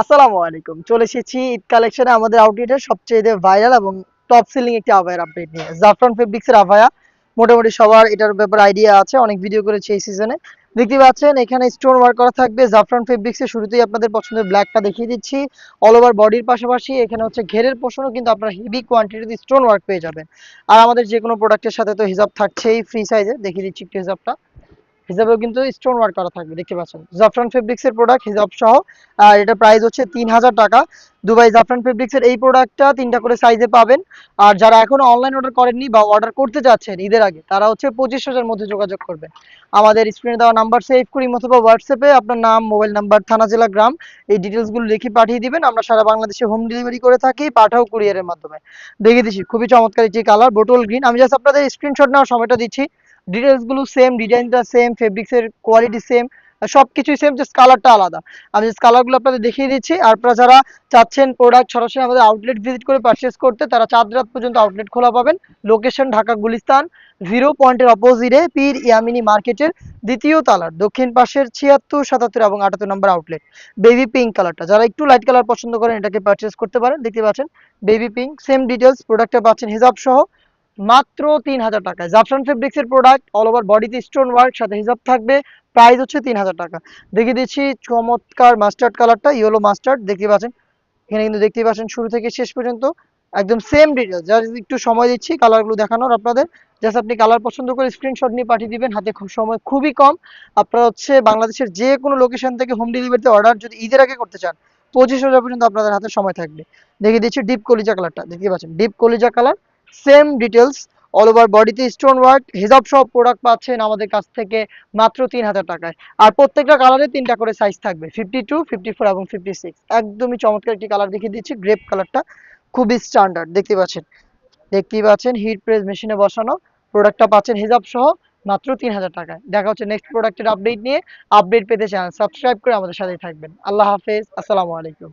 আসসালামু আলাইকুম। চলে এসেছি ঈদ কালেকশনে আমাদের আউটলেটের সবচেয়ে ভাইরাল এবং টপ সেলিং একটি আভায়ার আপডেট নিয়ে। জাফরান ফেব্রিক্সের আভায়া মোটামুটি সবার এটার ব্যাপারে আইডিয়া আছে, অনেক ভিডিও করেছি এই সিজনে দেখতে পাচ্ছেন, এখানে স্টোন ওয়ার্ক করা থাকবে। জাফরান ফেব্রিক্সের শুরুতেই আপনাদের পছন্দের ব্ল্যাকটা দেখিয়ে দিচ্ছি। অল ওভার বডির পাশাপাশি এখানে হচ্ছে ঘেরের পোষণও কিন্তু আপনারা হেভি কোয়ান্টিটিতে স্টোন ওয়ার্ক পেয়ে যাবেন। আর আমাদের যে কোনো প্রোডাক্টের সাথে তো হিসাব থাকছেই ফ্রি সাইজে দেখিয়ে দিচ্ছি একটু হিসাবটা। হিসাবেও কিন্তু স্টোন ওয়ার্ক করা থাকবে, দেখতে পাচ্ছেন। জাফরান ফেব্রিক্স এর প্রোডাক্ট হিসাব সহ আর এটা প্রাইস হচ্ছে তিন হাজার টাকা। দুবাই জাফরান ফেব্রিক্স এর এই প্রোডাক্টটা তিনটা করে সাইজে পাবেন। আর যারা এখনও অনলাইন অর্ডার করেননি বা অর্ডার করতে যাচ্ছেন ঈদের আগে, তারা হচ্ছে পঁচিশ হাজার মধ্যে যোগাযোগ করবেন। আমাদের স্ক্রিনে দেওয়া নাম্বার সেভ করি অথবা হোয়াটসঅ্যাপে আপনার নাম মোবাইল নাম্বার থানা, জেলা, গ্রাম, এই ডিটেলসগুলো লিখে পাঠিয়ে দিবেন। আমরা সারা বাংলাদেশে হোম ডেলিভারি করে থাকি, পাঠাও কুরিয়ারের মাধ্যমে। দেখিয়ে দিচ্ছি, খুবই চমৎকার একটি কালার বোটল গ্রিন আমি জাস্ট আপনাদের স্ক্রিনশট নেওয়ার সময়টা দিচ্ছি। ডিটেলসগুলো সেম ডিজাইনটা সেম ফেব্রিক্স এর কোয়ালিটি সেম সবকিছুই সেম জাস্ট কালারটা আলাদা। আমি জাস্ট কালারগুলো আপনাদের দেখিয়ে দিচ্ছি। আর আপনারা যারা চাচ্ছেন প্রোডাক্ট সরাসরি আমাদের আউটলেট ভিজিট করে পারচেস করতে, তারা চাঁদ রাত পর্যন্ত আউটলেট খোলা পাবেন। লোকেশন ঢাকা গুলিস্তান জিরো পয়েন্টের অপোজিটে পীর ইয়ামিনী মার্কেটের দ্বিতীয় তালার, দক্ষিণ পাশের ছিয়াত্তর, সাতাত্তর এবং আটাত্তর নম্বর আউটলেট বেবি পিঙ্ক কালারটা যারা একটু লাইট কালার পছন্দ করেন, এটাকে পারচেস করতে পারেন। দেখতে পাচ্ছেন বেবি পিঙ্ক সেম ডিটেলস প্রোডাক্টটা পাচ্ছেন হিসাব সহ। মাত্র তিন হাজার টাকায় জাফরান ফেব্রিক্স এর প্রোডাক্ট অল ওভার বডিতে স্টোন ওয়ার্ক সাথে হিসাব থাকবে। প্রাইস হচ্ছে তিন হাজার টাকা। দেখিয়ে দিচ্ছি চমৎকার মাস্টার্ড কালারটা ইয়েলো মাস্টার্ড দেখতে পাচ্ছেন। এখানে কিন্তু দেখতে পাচ্ছেন শুরু থেকে শেষ পর্যন্ত একদম সেম ডিটেলস যা একটু সময় দিচ্ছি কালারগুলো দেখানোর আপনাদের। জাস্ট আপনি কালার পছন্দ করে স্ক্রিনশট নিয়ে পাঠিয়ে দিবেন। হাতে খুব সময়, খুবই কম। আপনারা হচ্ছে বাংলাদেশের যে কোনো লোকেশন থেকে হোম ডেলিভারিতে অর্ডার যদি ঈদের আগে করতে চান, পঁচিশ হাজার পর্যন্ত আপনাদের হাতে সময় থাকবে। দেখিয়ে দিচ্ছি ডিপ কলিজা কালারটা দেখতে পাচ্ছেন ডিপ কলিজা colour same details all over বডিতে স্টোন ওয়ার্ক হিজাব সব প্রোডাক্ট পাচ্ছেন আমাদের কাছ থেকে মাত্র তিন হাজার টাকায়। আর প্রত্যেকটা কালারে তিনটা করে সাইজ থাকবে ফিফটি টু ফিফটি ফোর এবং ফিফটি সিক্স একদমই চমৎকার একটি কালার দেখিয়ে দিচ্ছি গ্রেপ কালারটা খুবই স্ট্যান্ডার্ড দেখতে পাচ্ছেন? দেখতেই পাচ্ছেন হিট প্রেস মেশিনে বসানো প্রোডাক্টটা পাচ্ছেন হিজাব সহ মাত্র তিন হাজার টাকায়। দেখা হচ্ছে নেক্সট প্রোডাক্টের আপডেট নিয়ে। আপডেট পেতে চান সাবস্ক্রাইব করে আমাদের সাথেই থাকবেন। আল্লাহ হাফেজ, আসসালামু আলাইকুম।